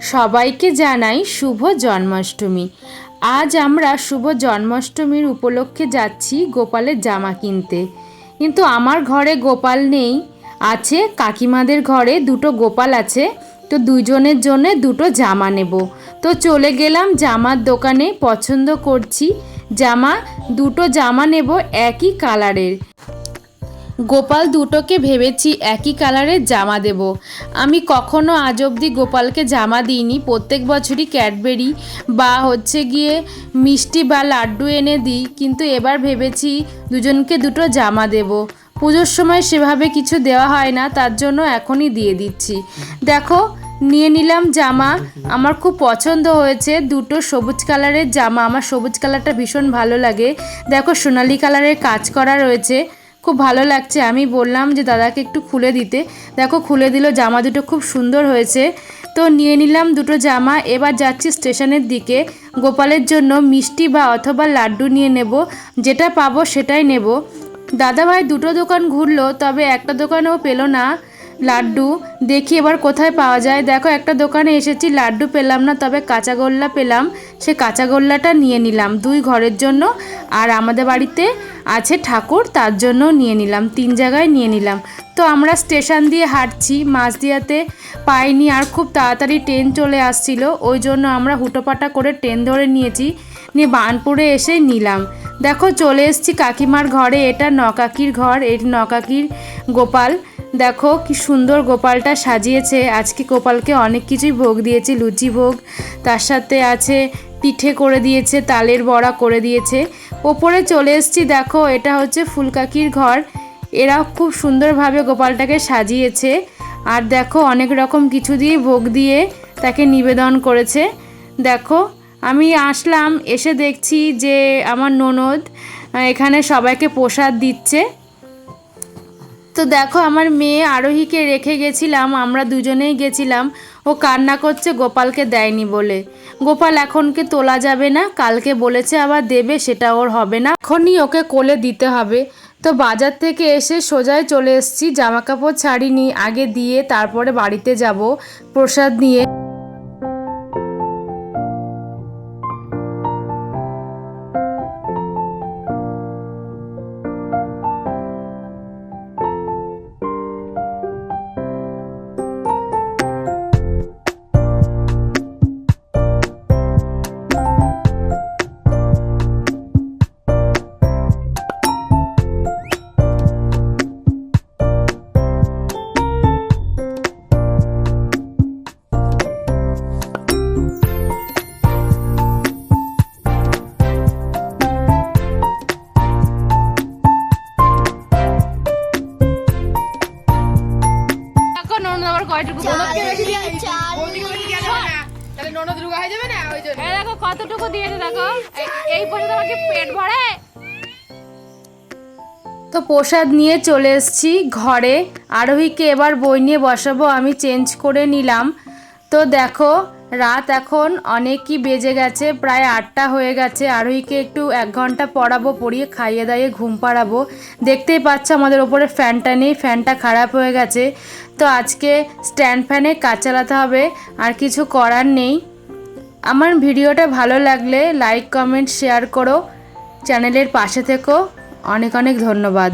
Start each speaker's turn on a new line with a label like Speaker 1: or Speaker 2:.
Speaker 1: সবাইকে জানাই শুভ জন্মাষ্টমী। আজ আমরা শুভ জন্মাষ্টমীর উপলক্ষে যাচ্ছি গোপালের জামা কিনতে। কিন্তু আমার ঘরে গোপাল নেই, আছে কাকিমাদের ঘরে দুটো গোপাল আছে, তো দুজনের জন্য দুটো জামা নেব। তো চলে গেলাম জামার দোকানে, পছন্দ করছি জামা, দুটো জামা নেব একই কালারের। গোপাল দুটোকে ভেবেছি একই কালারের জামা দেব। আমি কখনো আজ অবধি গোপালকে জামা দিইনি। প্রত্যেক বছরই ক্যাডবেরি বা হচ্ছে গিয়ে মিষ্টি বা লাড্ডু এনে দিই। কিন্তু এবার ভেবেছি দুজনকে দুটো জামা দেব। পুজোর সময় সেভাবে কিছু দেওয়া হয় না, তার জন্য এখনই দিয়ে দিচ্ছি। দেখো, নিয়ে নিলাম জামা। আমার খুব পছন্দ হয়েছে। দুটো সবুজ কালারের জামা। আমার সবুজ কালারটা ভীষণ ভালো লাগে। দেখো, সোনালি কালারের কাজ করা রয়েছে। খুব ভালো লাগছে। আমি বললাম যে, দাদাকে একটু খুলে দিতে। দেখো, খুলে দিল। জামা দুটো খুব সুন্দর হয়েছে। তো নিয়ে নিলাম দুটো জামা। এবার যাচ্ছি স্টেশনের দিকে। গোপালের জন্য মিষ্টি বা অথবা লাড্ডু নিয়ে নেব। যেটা পাবো সেটাই নেব। দাদাভাই দুটো দোকান ঘুরলো, তবে একটা দোকানেও পেল না। লাড্ডু। দেখি এবার কোথায় পাওয়া যায়। দেখো, একটা দোকানে এসেছি, লাড্ডু পেলাম না, তবে কাঁচাগোল্লা পেলাম। সে কাঁচাগোল্লাটা নিয়ে নিলাম দুই ঘরের জন্য। আর আমাদের বাড়িতে আছে ঠাকুর, তার জন্য নিয়ে নিলাম, তিন জায়গায় নিয়ে নিলাম। তো আমরা স্টেশন দিয়ে হাঁটছি মাঝদিয়াতে পাইনি, আর খুব তাড়াতাড়ি ট্রেন চলে আসছিল। ওই জন্য আমরা হুটোপাটা করে ট্রেন ধরে নিয়েছি, নিয়ে বানপুরে এসে নিলাম। দেখো, চলে এসেছি কাকিমার ঘরে, এটা নকাকির ঘর এটি নকাকির গোপাল। দেখো কি সুন্দর গোপালটা সাজিয়েছে। আজকে গোপালকে অনেক কিছুই ভোগ দিয়েছে, লুচি ভোগ, তার সাথে আছে পিঠে করে দিয়েছে, তালের বড়া করে দিয়েছে। ওপরে চলে এসেছি, দেখো এটা হচ্ছে ফুলকাকির ঘর। এরা খুব সুন্দরভাবে গোপালটাকে সাজিয়েছে। আর দেখো অনেক রকম কিছু দিয়ে ভোগ দিয়ে তাকে নিবেদন করেছে। দেখো, আমি আসলাম, এসে দেখছি যে আমার ননদ এখানে সবাইকে প্রসাদ দিচ্ছে। তো দেখো, আমার মেয়ে আরোহীকে রেখে গেছিলাম, আমরা দুজনেই গেছিলাম। ও কান্না করছে, গোপালকে দেয়নি বলে। গোপাল এখনকে তোলা যাবে না, কালকে বলেছে আবার দেবে, সেটা ওর হবে না। এখনই ওকে কোলে দিতে হবে। তো বাজার থেকে এসে সোজায় চলে এসেছি, জামাকাপড় ছাড়িনি, আগে দিয়ে তারপরে বাড়িতে যাব প্রসাদ নিয়ে। কয়টুকু দেখো কতটুকু দিয়েছে দেখো। এই- এই পর্যন্ত আমাকে পেট ভরে? তো প্রসাদ নিয়ে চলে এসেছি ঘরে। আরোহীকে এবার বই নিয়ে বসাবো আমি চেঞ্জ করে নিলাম। তো দেখো রাত এখন অনেকই বেজে গেছে, প্রায় আটটা হয়ে গেছে। আরোহীকে একটু এক ঘণ্টা পড়াবো, পড়িয়ে খাইয়ে দাইয়ে ঘুম পাড়াবো। দেখতেই পাচ্ছ আমাদের ওপরে ফ্যানটা নেই, ফ্যানটা খারাপ হয়ে গেছে। তো আজকে স্ট্যান্ড ফ্যানে কাজ চালাতে হবে, আর কিছু করার নেই। আমার ভিডিওটা ভালো লাগলে লাইক, কমেন্ট, শেয়ার করো। চ্যানেলের পাশে থেকো। অনেক অনেক ধন্যবাদ।